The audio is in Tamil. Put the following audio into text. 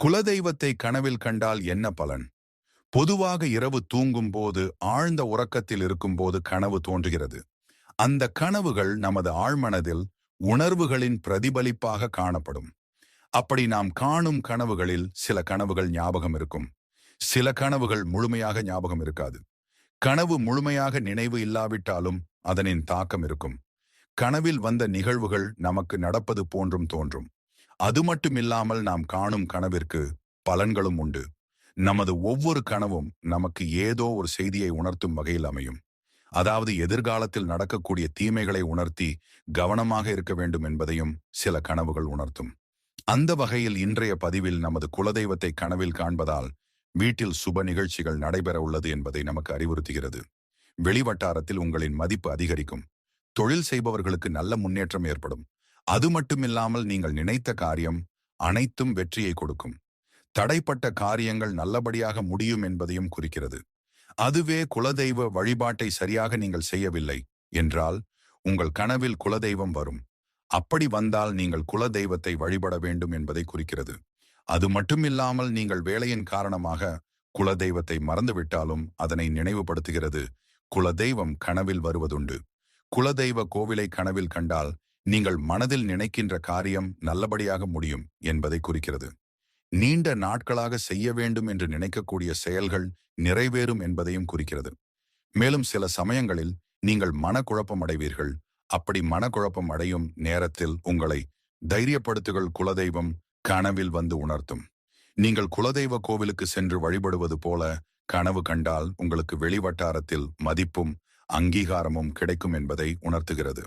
குலதெய்வத்தை கனவில் கண்டால் என்ன பலன்? பொதுவாக இரவு தூங்கும் போது ஆழ்ந்த உறக்கத்தில் இருக்கும்போது கனவு தோன்றுகிறது. அந்த கனவுகள் நமது ஆழ்மனதில் உணர்வுகளின் பிரதிபலிப்பாக காணப்படும். அப்படி நாம் காணும் கனவுகளில் சில கனவுகள் ஞாபகம் இருக்கும். சில கனவுகள் முழுமையாக ஞாபகம் இருக்காது. கனவு முழுமையாக நினைவு இல்லாவிட்டாலும் அதனின் தாக்கம் இருக்கும். கனவில் வந்த நிகழ்வுகள் நமக்கு நடப்பது போன்றும் தோன்றும். அது மட்டுமில்லாமல் நாம் காணும் கனவிற்கு பலன்களும் உண்டு. நமது ஒவ்வொரு கனவும் நமக்கு ஏதோ ஒரு செய்தியை உணர்த்தும் வகையில் அமையும். அதாவது எதிர்காலத்தில் நடக்கக்கூடிய தீமைகளை உணர்த்தி கவனமாக இருக்க வேண்டும் என்பதையும் சில கனவுகள் உணர்த்தும். அந்த வகையில் இன்றைய பதிவில் நமது குலதெய்வத்தை கனவில் காண்பதால் வீட்டில் சுப நிகழ்ச்சிகள் நடைபெற உள்ளது என்பதை நமக்கு அறிவுறுத்துகிறது. வெளிவட்டாரத்தில் உங்களின் மதிப்பு அதிகரிக்கும். தொழில் செய்பவர்களுக்கு நல்ல முன்னேற்றம் ஏற்படும். அது மட்டுமில்லாமல் நீங்கள் நினைத்த காரியம் அனைத்தும் வெற்றியை கொடுக்கும். தடைப்பட்ட காரியங்கள் நல்லபடியாக முடியும் என்பதையும் குறிக்கிறது. அதுவே குலதெய்வ வழிபாட்டை சரியாக நீங்கள் செய்யவில்லை என்றால் உங்கள் கனவில் குலதெய்வம் வரும். அப்படி வந்தால் நீங்கள் குலதெய்வத்தை வழிபட வேண்டும் என்பதை குறிக்கிறது. அது மட்டுமில்லாமல் நீங்கள் வேலையின் காரணமாக குலதெய்வத்தை மறந்துவிட்டாலும் அதனை நினைவுபடுத்துகிறது. குலதெய்வம் கனவில் வருவதுண்டு. குலதெய்வ கோவிலை கனவில் கண்டால் நீங்கள் மனதில் நினைக்கின்ற காரியம் நல்லபடியாக முடியும் என்பதை குறிக்கிறது. நீண்ட நாட்களாக செய்ய வேண்டும் என்று நினைக்கக்கூடிய செயல்கள் நிறைவேறும் என்பதையும் குறிக்கிறது. மேலும் சில சமயங்களில் நீங்கள் மனக்குழப்பம் அடைவீர்கள் அப்படி மனக்குழப்பம் அடையும் நேரத்தில் உங்களை தைரியப்படுத்துகள் குலதெய்வம் கனவில் வந்து உணர்த்தும். நீங்கள் குலதெய்வ கோவிலுக்கு சென்று வழிபடுவது போல கனவு கண்டால் உங்களுக்கு வெளிவட்டாரத்தில் மதிப்பும் அங்கீகாரமும் கிடைக்கும் என்பதை உணர்த்துகிறது.